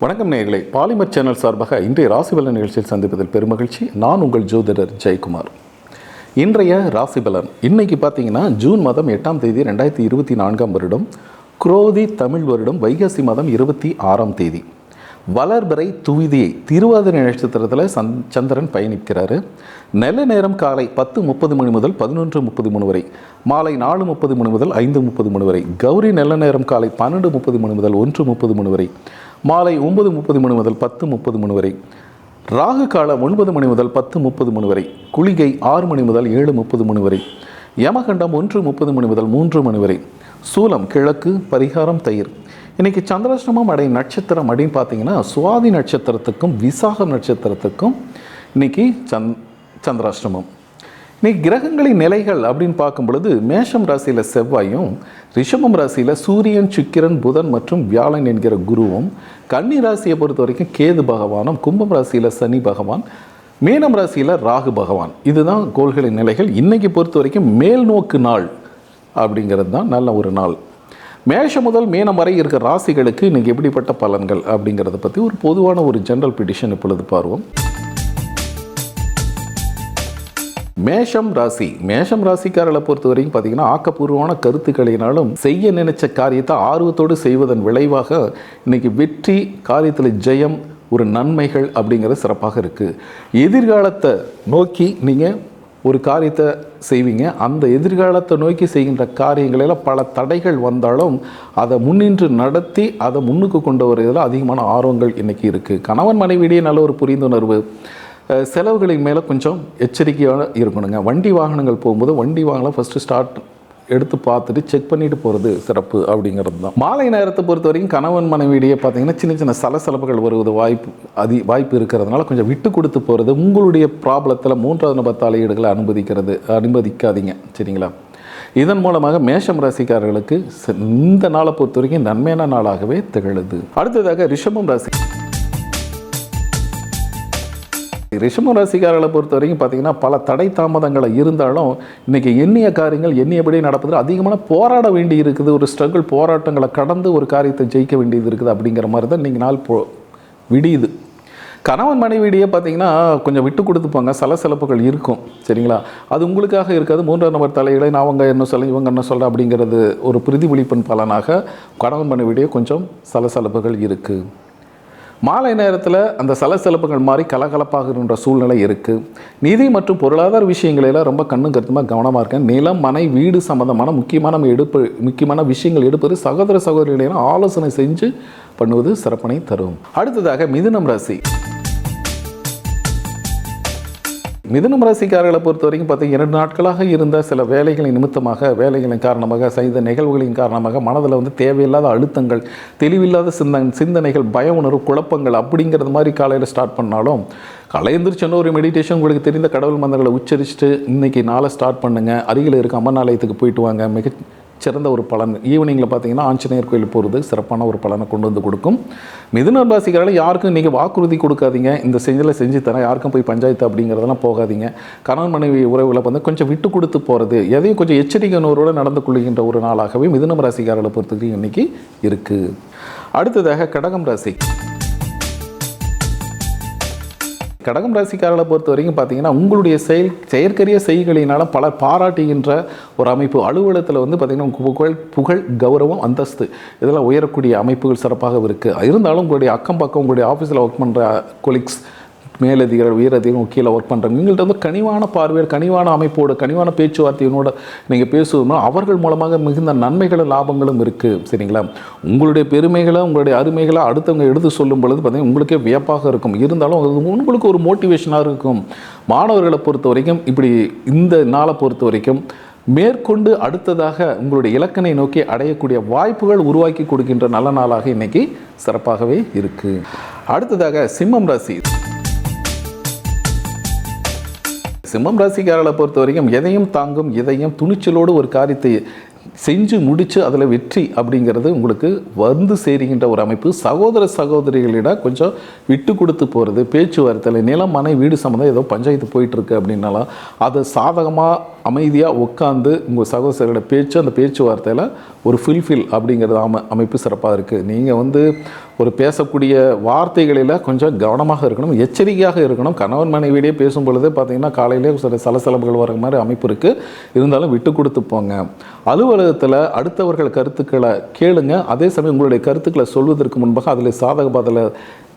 வணக்கம் நேர்களை polymer channel சார்பாக இன்றைய ராசிபலன் நிகழ்ச்சியில் சந்திப்பதில் பெருமகிழ்ச்சி நான் உங்கள் ஜோதிடர் ஜெயக்குமார். இன்றைய ராசிபலன். இன்னைக்கு பார்த்தீங்கன்னா ஜூன் மாதம் எட்டாம் தேதி ரெண்டாயிரத்தி இருபத்தி நான்காம் வருடம் குரோதி தமிழ் வருடம் வைகாசி மாதம் இருபத்தி ஆறாம் தேதி. வளர்பிறை துவிதியை திருவாதிரை நட்சத்திரத்தில் சந் சந்திரன் பயணிக்கிறார். நல்ல நேரம் காலை பத்து முப்பது மணி முதல் பதினொன்று முப்பது மணி வரை மாலை நாலு முப்பது மணி முதல் ஐந்து முப்பது மணி வரை கௌரி நல்ல நேரம் காலை பன்னெண்டு முப்பது மணி முதல் ஒன்று முப்பது மணி வரை மாலை ஒன்பது முப்பது மணி முதல் பத்து முப்பது மணி வரை. ராகு காலம் ஒன்பது மணி முதல் பத்து முப்பது மணி வரை. குளிகை ஆறு மணி முதல் ஏழு முப்பது மணி வரை. யமகண்டம் ஒன்று முப்பது மணி முதல் மூன்று மணி வரை. சூலம் கிழக்கு பரிகாரம் தயிர். இன்றைக்கி சந்திராஷ்டமம் அடை நட்சத்திரம் அப்படின்னு பார்த்தீங்கன்னா சுவாதி நட்சத்திரத்துக்கும் விசாகம் நட்சத்திரத்துக்கும் இன்னைக்கு சந் சந்திராஷ்டமம். இன்னைக்கு கிரகங்களின் நிலைகள் அப்படின்னு பார்க்கும் பொழுது மேஷம் ராசியில் செவ்வாயும் ரிஷபம் ராசியில் சூரியன் சுக்கிரன் புதன் மற்றும் வியாழன் என்கிற குருவும் கன்னி ராசியை பொறுத்த வரைக்கும் கேது பகவானும் கும்பம் ராசியில் சனி பகவான் மீனம் ராசியில் ராகு பகவான். இதுதான் கோள்களின் நிலைகள். இன்னைக்கு பொறுத்த வரைக்கும் மேல் நோக்கு நாள் அப்படிங்கிறது தான் நல்ல ஒரு நாள். மேஷம் முதல் மீனம் வரை இருக்கிற ராசிகளுக்கு இன்னைக்கு எப்படிப்பட்ட பலன்கள் அப்படிங்கிறத பற்றி ஒரு பொதுவான ஒரு ஜென்ரல் பிடிஷன் இப்பொழுது பார்வோம் மேஷம் ராசி. மேஷம் ராசிக்காரர்களை பொறுத்த வரைக்கும் பார்த்தீங்கன்னா ஆக்கப்பூர்வமான கருத்துக்களினாலும் செய்ய நினைச்ச காரியத்தை ஆர்வத்தோடு செய்வதன் விளைவாக இன்னைக்கு வெற்றி காரியத்தில் ஜெயம் ஒரு நன்மைகள் அப்படிங்கிறது சிறப்பாக இருக்குது எதிர்காலத்தை நோக்கி நீங்கள் ஒரு காரியத்தை செய்வீங்க. அந்த எதிர்காலத்தை நோக்கி செய்கின்ற காரியங்களில் பல தடைகள் வந்தாலும் அதை முன்னின்று நடத்தி அதை முன்னுக்கு கொண்டு வருவதில் அதிகமான ஆர்வங்கள் இன்றைக்கி இருக்குது கணவன் மனைவியிடையே நல்ல ஒரு புரிந்துணர்வு செலவுகளின் மேலே கொஞ்சம் எச்சரிக்கையாக இருக்கணுங்க. வண்டி வாகனங்கள் போகும்போது வண்டி வாகனம் ஃபஸ்ட்டு ஸ்டார்ட் எடுத்து பார்த்துட்டு செக் பண்ணிட்டு போகிறது சிறப்பு அப்படிங்கிறது தான். மாலை நேரத்தை பொறுத்த வரைக்கும் கணவன் மனைவியிடையே பார்த்தீங்கன்னா சின்ன சின்ன சலசலப்புகள் வருவது வாய்ப்பு அதி வாய்ப்பு இருக்கிறதுனால கொஞ்சம் விட்டு கொடுத்து போகிறது உங்களுடைய ப்ராப்ளத்தில் மூன்றாவது நபர் தலையீடுகளை அனுமதிக்கிறது அனுமதிக்காதீங்க. சரிங்களா? இதன் மூலமாக மேஷம் ராசிக்காரர்களுக்கு ச- இந்த நாளை பொறுத்த வரைக்கும் நன்மையான நாளாகவே திகழுது. அடுத்ததாக ரிஷபம் ராசி ரிஷம ராசிக்காரர்களை பொறுத்த வரைக்கும் பார்த்தீங்கன்னா பல தடை தாமதங்களை இருந்தாலும் இன்றைக்கி எண்ணிய காரியங்கள் எண்ணியபடி நடப்பதில் அதிகமான போராட வேண்டி இருக்குது. ஒரு ஸ்ட்ரகிள் போராட்டங்களை கடந்து ஒரு காரியத்தை ஜெயிக்க வேண்டியது இருக்குது அப்படிங்கிற மாதிரி தான் நீங்கள் நாள் போ விடியுது. கணவன் மனைவியிடையே பார்த்தீங்கன்னா கொஞ்சம் விட்டு கொடுத்துப்பாங்க. சலசலப்புகள் இருக்கும். சரிங்களா? அது உங்களுக்காக இருக்காது. மூன்றாம் நபர் தலைகளை நான் அவங்க என்ன சொல்ல இவங்க என்ன சொல்ல அப்படிங்கிறது ஒரு பிரதிபலிப்பின் பலனாக கணவன் மனைவியிடையே கொஞ்சம் சலசலப்புகள் இருக்குது மாலை நேரத்தில் அந்த சலசலப்புகள் மாதிரி கலகலப்பாகின்ற சூழ்நிலை இருக்குது நிதி மற்றும் பொருளாதார விஷயங்களெல்லாம் ரொம்ப கண்ணும் கருத்துமாக கவனமாக இருக்கேன். நிலம் மனை வீடு சம்மந்தமான முக்கியமான நம்ம எடுப்பு முக்கியமான விஷயங்கள் எடுப்பது சகோதர சகோதரிகளிடம் ஆலோசனை செஞ்சு பண்ணுவது சிறப்பனை தரும். அடுத்ததாக மிதுனம் ராசி. மிதுனம் ராசிக்காரர்களை பொறுத்த வரைக்கும் பார்த்தீங்கன்னா இரண்டு நாட்களாக இருந்த சில வேலைகளின் நிமித்தமாக வேலைகளின் காரணமாக செய்த நிகழ்வுகளின் காரணமாக மனதில் வந்து தேவையில்லாத அழுத்தங்கள் தெளிவில்லாத சிந்தன் சிந்தனைகள் பய உணர்வு குழப்பங்கள் அப்படிங்கிறது மாதிரி காலையில் ஸ்டார்ட் பண்ணாலும் காலை ஒரு மெடிடேஷன் உங்களுக்கு தெரிந்த கடவுள் மந்திரங்களை உச்சரிச்சுட்டு இன்றைக்கி நாளை ஸ்டார்ட் பண்ணுங்கள் அருகில் இருக்க அம்மன் ஆலயத்துக்கு போயிட்டு வாங்க. மிக சிறந்த ஒரு பலன். ஈவினிங்கில் பார்த்தீங்கன்னா ஆஞ்சநேயர் கோயில் போகிறது சிறப்பான ஒரு பலனை கொண்டு வந்து கொடுக்கும். மிதுன ராசிக்காரில் யாருக்கும் நீங்கள் வாக்குறுதி கொடுக்காதீங்க. இந்த செஞ்சில் செஞ்சு தரேன். யாருக்கும் போய் பஞ்சாயத்து அப்படிங்கிறதெல்லாம் போகாதீங்க. கணவன் மனைவி உறவுகளை வந்து கொஞ்சம் விட்டு கொடுத்து போகிறது எதையும் கொஞ்சம் எச்சரிக்கை நூறோடு நடந்து கொள்கின்ற ஒரு நாளாகவே மிதுனம் ராசிக்காரர்களை பொறுத்தவரைக்கும் இன்னைக்கு இருக்குது அடுத்ததாக கடகம் ராசி. கடகம் ராசிக்காரர்களை பொறுத்த வரைக்கும் பார்த்தீங்கன்னா உங்களுடைய செயல் செயற்கரிய செய்களினால பலர் பாராட்டுகின்ற ஒரு அமைப்பு. அலுவலகத்தில் வந்து பார்த்திங்கன்னா புகழ் புகழ் கௌரவம் அந்தஸ்து இதெல்லாம் உயரக்கூடிய அமைப்புகள் சிறப்பாக இருக்குது இருந்தாலும் உங்களுடைய அக்கம் பக்கம் உங்களுடைய ஆஃபீஸில் ஒர்க் பண்ணுற கொலிக்ஸ் மேலதிகாரிகள் உயரதிகாரம் கீழே ஒர்க் பண்ணுறாங்க உங்கள்கிட்ட வந்து கனிவான பார்வையோடு கனிவான அமைப்போடு கனிவான பேச்சுவார்த்தையினோட நீங்கள் பேசுவதுனா அவர்கள் மூலமாக மிகுந்த நன்மைகளும் லாபங்களும் இருக்குது சரிங்களா? உங்களுடைய பெருமைகளை உங்களுடைய அருமைகளை அடுத்தவங்க எடுத்து சொல்லும் பொழுது பார்த்தீங்கன்னா உங்களுக்கே வியப்பாக இருக்கும். இருந்தாலும் அது உங்களுக்கு ஒரு மோட்டிவேஷனாக இருக்கும். மாணவர்களை பொறுத்த வரைக்கும் இப்படி இந்த நாளை பொறுத்த வரைக்கும் மேற்கொண்டு அடுத்ததாக உங்களுடைய இலக்கணை நோக்கி அடையக்கூடிய வாய்ப்புகள் உருவாக்கி கொடுக்கின்ற நல்ல நாளாக இன்றைக்கி சிறப்பாகவே இருக்குது அடுத்ததாக சிம்மம் ராசி. சிம்மம் ராசிக்காரர்களை பொறுத்த வரைக்கும் எதையும் தாங்கும் இதையும் துணிச்சலோடு ஒரு காரியத்தை செஞ்சு முடித்து அதில் வெற்றி அப்படிங்கிறது உங்களுக்கு வந்து சேருகின்ற ஒரு அமைப்பு. சகோதர சகோதரிகளிடம் கொஞ்சம் விட்டு கொடுத்து போகிறது பேச்சுவார்த்தையில் நிலம் மனை வீடு சம்மந்தம் ஏதோ பஞ்சாயத்து போயிட்டுருக்கு அப்படின்னாலும் அதை சாதகமாக அமைதியாக உட்காந்து உங்கள் சகோதரோட பேச்சு அந்த பேச்சுவார்த்தையில் ஒரு ஃபுல்ஃபில் அப்படிங்கிறது அம அமைப்பு சிறப்பாக இருக்குது நீங்கள் வந்து ஒரு பேசக்கூடிய வார்த்தைகளில் கொஞ்சம் கவனமாக இருக்கணும் எச்சரிக்கையாக இருக்கணும். கணவன் மனைவியிடையே பேசும் பொழுது பார்த்திங்கன்னா காலையிலே சில சலசலப்புகள் வர மாதிரி அமைப்பு இருக்குது இருந்தாலும் விட்டு கொடுத்து போங்க. அலுவலகத்தில் அடுத்தவர்கள் கருத்துக்களை கேளுங்க. அதே சமயம் உங்களுடைய கருத்துக்களை சொல்வதற்கு முன்பாக அதில் சாதக பாதல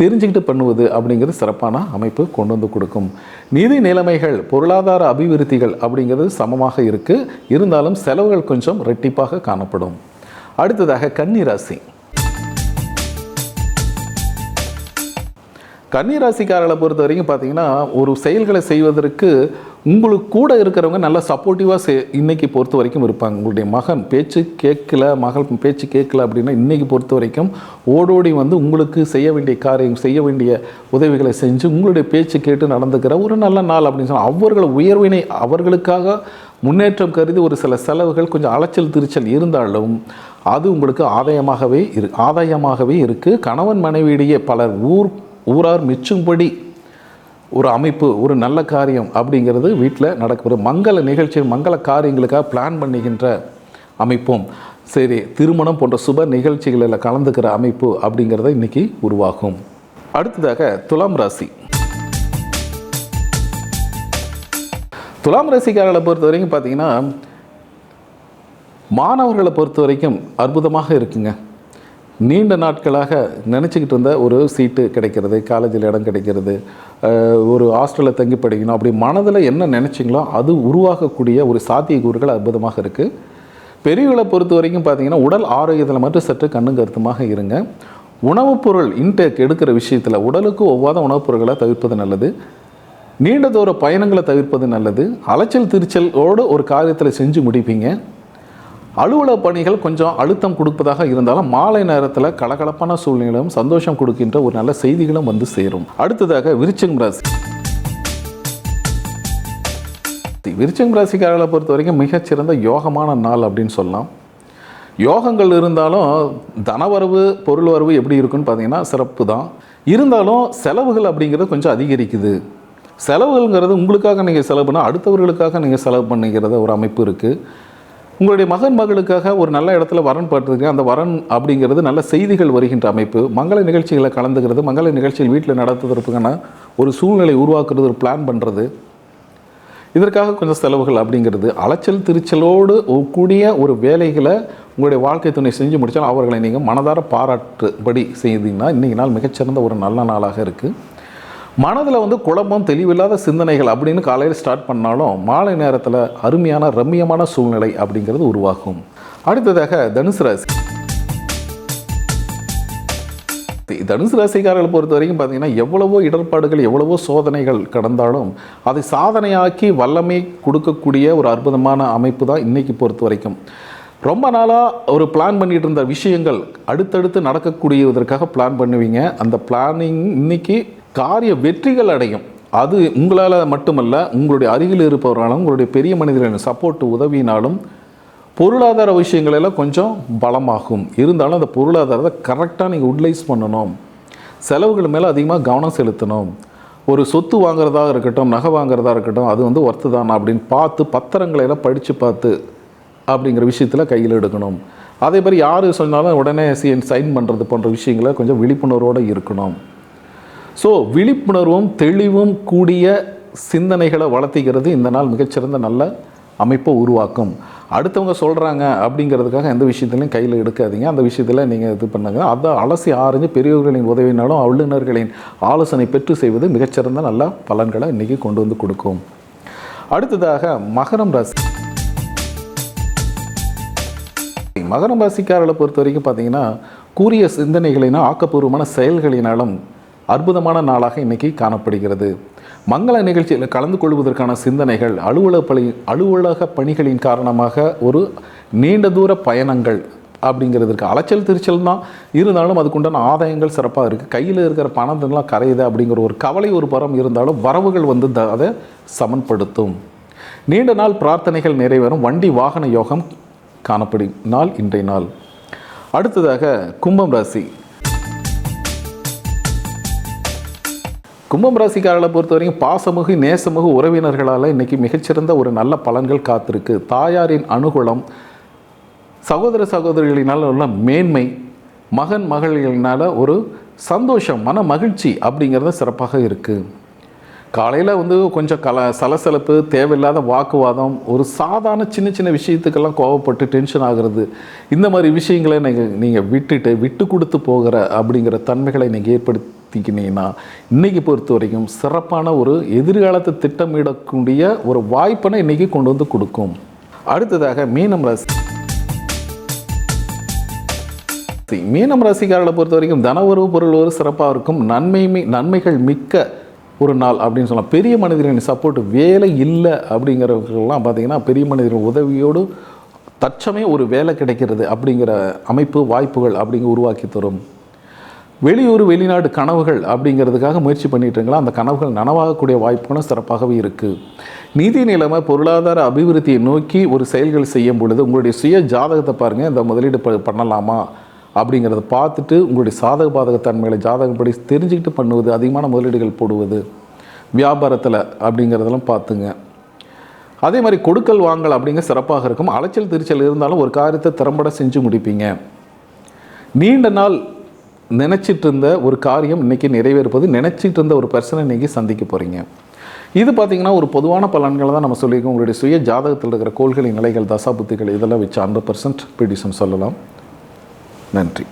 தெரிஞ்சுக்கிட்டு பண்ணுவது அப்படிங்கிறது சிறப்பான அமைப்பு கொண்டு வந்து கொடுக்கும். நிதி நிலைமைகள் பொருளாதார அபிவிருத்திகள் அப்படிங்கிறது சமமாக இருக்குது இருந்தாலும் செலவுகள் கொஞ்சம் ரெட்டிப்பாக காணப்படும். அடுத்ததாக கன்னிராசி கன்னிராசிக்காரர்களை பொறுத்த வரைக்கும் பார்த்தீங்கன்னா ஒரு செயல்களை செய்வதற்கு உங்களுக்கு கூட இருக்கிறவங்க நல்லா சப்போர்ட்டிவாக செ இன்றைக்கி பொறுத்த வரைக்கும் இருப்பாங்க. உங்களுடைய மகன் பேச்சு கேட்கல மகள் பேச்சு கேட்கல அப்படின்னா இன்றைக்கி பொறுத்த வரைக்கும் ஓடோடி வந்து உங்களுக்கு செய்ய வேண்டிய காரியம் செய்ய வேண்டிய உதவிகளை செஞ்சு உங்களுடைய பேச்சு கேட்டு நடந்துக்கிற ஒரு நல்ல நாள் அப்படின்னு சொன்னால் அவர்கள் உயர்வினை அவர்களுக்காக முன்னேற்றம் கருதி ஒரு சில செலவுகள் கொஞ்சம் அலைச்சல் திருச்சல் இருந்தாலும் அது உங்களுக்கு ஆதாயமாகவே இரு ஆதாயமாகவே இருக்குது கணவன் மனைவியிடையே பலர் ஊர் ஊரார் மிச்சும்படி ஒரு அமைப்பு ஒரு நல்ல காரியம் அப்படிங்கிறது வீட்டில் நடக்கிற மங்கள நிகழ்ச்சி மங்கள காரியங்களுக்காக பிளான் பண்ணுகின்ற அமைப்பும் சரி திருமணம் போன்ற சுப நிகழ்ச்சிகளில் கலந்துக்கிற அமைப்பு அப்படிங்கிறத இன்னைக்கு உருவாகும். அடுத்ததாக துலாம் ராசி. துலாம் ராசிக்காரர்களை பொறுத்த வரைக்கும் பார்த்தீங்கன்னா மாணவர்களை பொறுத்த வரைக்கும் அற்புதமாக இருக்குங்க. நீண்ட நாட்களாக நினச்சிக்கிட்டு இருந்த ஒரு சீட்டு கிடைக்கிறது காலேஜில் இடம் கிடைக்கிறது ஒரு ஹாஸ்டலில் தங்கி படிக்கணும் அப்படி மனதில் என்ன நினச்சிங்களோ அது உருவாகக்கூடிய ஒரு சாத்தியக்கூறுகள் அற்புதமாக இருக்குது பெரியவங்களை பொறுத்த வரைக்கும் பார்த்தீங்கன்னா உடல் ஆரோக்கியத்தில் மட்டும் சற்று கண்ணும் கருத்துமாக இருங்க. உணவுப் பொருள் இன்டேக் எடுக்கிற விஷயத்தில் உடலுக்கு ஒவ்வாத உணவுப் பொருட்களை தவிர்ப்பது நல்லது. நீண்ட தூர பயணங்களை தவிர்ப்பது நல்லது. அலைச்சல் திருச்சலோடு ஒரு காரியத்தில் செஞ்சு முடிப்பீங்க. அலுவலக பணிகள் கொஞ்சம் அழுத்தம் கொடுப்பதாக இருந்தாலும் மாலை நேரத்தில் கலகலப்பான சூழ்நிலையும் சந்தோஷம் கொடுக்கின்ற ஒரு நல்ல செய்திகளும் வந்து சேரும். அடுத்ததாக விருச்சிகம் ராசி. விருச்சிகம் ராசிக்காரர்களை பொறுத்த வரைக்கும் மிகச்சிறந்த யோகமான நாள் அப்படின்னு சொல்லலாம். யோகங்கள் இருந்தாலும் தனவரவு பொருள் வரவு எப்படி இருக்குன்னு பார்த்தீங்கன்னா சிறப்பு தான். இருந்தாலும் செலவுகள் அப்படிங்கிறது கொஞ்சம் அதிகரிக்குது. செலவுகள்ங்கிறது உங்களுக்காக நீங்கள் செலவு பண்ணால் அடுத்தவர்களுக்காக நீங்கள் செலவு பண்ணிக்கிறத ஒரு அமைப்பு இருக்குது உங்களுடைய மகன் மகளுக்காக ஒரு நல்ல இடத்துல வரன் பார்த்துருக்கு அந்த வரன் அப்படிங்கிறது நல்ல செய்திகள் வருகின்ற அமைப்பு. மங்கள நிகழ்ச்சிகளை கலந்துக்கிறது மங்கள நிகழ்ச்சிகள் வீட்டில் நடத்துவதற்கான ஒரு சூழ்நிலை உருவாக்குறது ஒரு பிளான் பண்ணுறது இதற்காக கொஞ்சம் செலவுகள் அப்படிங்கிறது. அலைச்சல் திருச்சலோடு கூடிய ஒரு வேலைகளை உங்களுடைய வாழ்க்கை துணை செஞ்சு முடித்தால் அவர்களை நீங்கள் மனதார பாராட்டுபடி செய்தீங்கன்னா இன்றைக்கி நாள் மிகச்சிறந்த ஒரு நல்ல நாளாக இருக்குது மனதில் வந்து குழப்பம் தெளிவில்லாத சிந்தனைகள் அப்படின்னு காலையில் ஸ்டார்ட் பண்ணாலும் மாலை நேரத்தில் அருமையான ரம்மியமான சூழ்நிலை அப்படிங்கிறது உருவாகும். அடுத்ததாக தனுசு ராசி. தனுசு ராசிக்காரர்களை பொறுத்த வரைக்கும் பார்த்தீங்கன்னா எவ்வளவோ இடர்பாடுகள் எவ்வளவோ சோதனைகள் கடந்தாலும் அதை சாதனையாக்கி வல்லமை கொடுக்கக்கூடிய ஒரு அற்புதமான அமைப்பு தான் இன்றைக்கி பொறுத்த வரைக்கும். ரொம்ப நாளாக ஒரு பிளான் பண்ணிகிட்டு இருந்த விஷயங்கள் அடுத்தடுத்து நடக்கக்கூடியதற்காக பிளான் பண்ணுவீங்க. அந்த பிளானிங் இன்றைக்கி காரிய வெற்றிகள் அடையும். அது உங்களால் மட்டுமல்ல உங்களுடைய அருகில் இருப்பவர்களாலும் உங்களுடைய பெரிய மனிதர்களின் சப்போர்ட் உதவினாலும் பொருளாதார விஷயங்களெல்லாம் கொஞ்சம் பலமாகும். இருந்தாலும் அந்த பொருளாதாரத்தை கரெக்டாக நீங்கள் உட்லைஸ் பண்ணணும். செலவுகள் மேலே அதிகமாக கவனம் செலுத்தணும். ஒரு சொத்து வாங்குறதா இருக்கட்டும் நகை வாங்குறதா இருக்கட்டும் அது வந்து ஒர்த்து தானா அப்படின்னு பார்த்து பத்திரங்களை எல்லாம் படித்து பார்த்து அப்படிங்கிற விஷயத்தில் கையில் எடுக்கணும். அதே மாதிரி யார் சொன்னாலும் உடனே சைன் பண்ணுறது போன்ற விஷயங்களை கொஞ்சம் விழிப்புணர்வோடு இருக்கணும். ஸோ விழிப்புணர்வும் தெளிவும் கூடிய சிந்தனைகளை வளர்த்திக்கிறது இந்த நாள் மிகச்சிறந்த நல்ல அமைப்பை உருவாக்கும். அடுத்தவங்க சொல்கிறாங்க அப்படிங்கிறதுக்காக எந்த விஷயத்துலையும் கையில் எடுக்காதீங்க. அந்த விஷயத்தில் நீங்கள் இது பண்ணுங்க. அதை அலசி ஆராய்ஞ்சு பெரியவர்களின் உதவினாலும் ஆளுநர்களின் ஆலோசனை பெற்று செய்வது மிகச்சிறந்த நல்ல பலன்களை இன்றைக்கி கொண்டு வந்து கொடுக்கும். அடுத்ததாக மகரம் ராசி. மகரம் ராசிக்காரர்களை பொறுத்த வரைக்கும் பார்த்தீங்கன்னா கூறிய சிந்தனைகளினால் ஆக்கப்பூர்வமான செயல்களினாலும் அற்புதமான நாளாக இன்றைக்கி காணப்படுகிறது. மங்கள நிகழ்ச்சியில் கலந்து கொள்வதற்கான சிந்தனைகள் அலுவலக பணி அலுவலக பணிகளின் காரணமாக ஒரு நீண்ட தூர பயணங்கள் அப்படிங்கிறதுக்கு அலைச்சல் திருச்சல் தான். இருந்தாலும் அதுக்குண்டான ஆதாயங்கள் சிறப்பாக இருக்குது கையில் இருக்கிற பணத்தெல்லாம் கரையுது அப்படிங்கிற ஒரு கவலை ஒரு பரம் இருந்தாலும் வரவுகள் வந்து த- அதை சமன்படுத்தும். நீண்ட நாள் பிரார்த்தனைகள் நிறைவேறும். வண்டி வாகன யோகம் காணப்படும் நாள் இன்றைய நாள். அடுத்ததாக கும்பம் ராசி. கும்பம் ராசிக்காரர்களை பொறுத்த வரைக்கும் பாசமுகு நேசமுகு உறவினர்களால் இன்னைக்கு மிகச்சிறந்த ஒரு நல்ல பலன்கள் காத்திருக்கு. தாயாரின் அனுகூலம் சகோதர சகோதரிகளினால் உள்ள மேன்மை மகன் மகள்களினால் ஒரு சந்தோஷம் மன மகிழ்ச்சி அப்படிங்கிறது சிறப்பாக இருக்குது காலையில் வந்து கொஞ்சம் கல சலசலப்பு தேவையில்லாத வாக்குவாதம் ஒரு சாதாரண சின்ன சின்ன விஷயத்துக்கெல்லாம் கோவப்பட்டு டென்ஷன் ஆகிறது இந்த மாதிரி விஷயங்களை நீங்கள் நீங்கள் விட்டுட்டு விட்டு கொடுத்து போகிற அப்படிங்கிற தன்மைகளை நீங்கள் ஏற்படுத்திக்கினீங்கன்னா இன்றைக்கி பொறுத்த வரைக்கும் சிறப்பான ஒரு எதிர்காலத்தை திட்டமிடக்கூடிய ஒரு வாய்ப்பினை இன்றைக்கி கொண்டு வந்து கொடுக்கும். அடுத்ததாக மீனம் ராசி. மீனம் ராசிக்காரர்களை பொறுத்த வரைக்கும் தன உறவு பொருள் ஒரு சிறப்பாக இருக்கும். நன்மை நன்மைகள் மிக்க ஒரு நாள் அப்படின்னு சொல்லலாம். பெரிய மனிதர்களின் சப்போர்ட் வேலை இல்லை அப்படிங்கிறவர்கள்லாம் பார்த்திங்கன்னா பெரிய மனிதர்கள் உதவியோடு தற்சமயம் ஒரு வேலை கிடைக்கிறது அப்படிங்கிற அமைப்பு வாய்ப்புகள் அப்படிங்க உருவாக்கி தரும். வெளியூர் வெளிநாடு கனவுகள் அப்படிங்கிறதுக்காக முயற்சி பண்ணிட்டுருங்களா அந்த கனவுகள் நனவாகக்கூடிய வாய்ப்புகளும் சிறப்பாகவே இருக்குது நிதி நிலைமை பொருளாதார அபிவிருத்தியை நோக்கி ஒரு செயல்கள் செய்யும் பொழுது உங்களுடைய சுய ஜாதகத்தை பாருங்கள் இந்த முதலீடு ப- பண்ணலாமா? அப்படிங்கிறத பார்த்துட்டு உங்களுடைய சாதக பாதக தன்மைகளை ஜாதகப்படி தெரிஞ்சுக்கிட்டு பண்ணுவது அதிகமான முதலீடுகள் போடுவது வியாபாரத்தில் அப்படிங்கிறதெல்லாம் பார்த்துங்க. அதே மாதிரி கொடுக்கல் வாங்கல் அப்படிங்க சிறப்பாக இருக்கும். அலைச்சல் திருச்சல் இருந்தாலும் ஒரு காரியத்தை திறம்பட செஞ்சு முடிப்பீங்க. நீண்ட நாள் நினச்சிட்டு இருந்த ஒரு காரியம் இன்றைக்கி நிறைவேறுப்பது நினச்சிட்டு இருந்த ஒரு பர்சனை இன்னைக்கு சந்திக்க போகிறீங்க இது பார்த்திங்கன்னா ஒரு பொதுவான பலன்களை தான் நம்ம சொல்லியிருக்கோம். உங்களுடைய சுய ஜாதகத்தில் இருக்கிற கோள்களின் நிலைகள் தசா புத்திகள் இதெல்லாம் வச்சு ஹண்ட்ரட் பர்சன்ட் ப்ரிடிஷன் சொல்லலாம். நன்றி.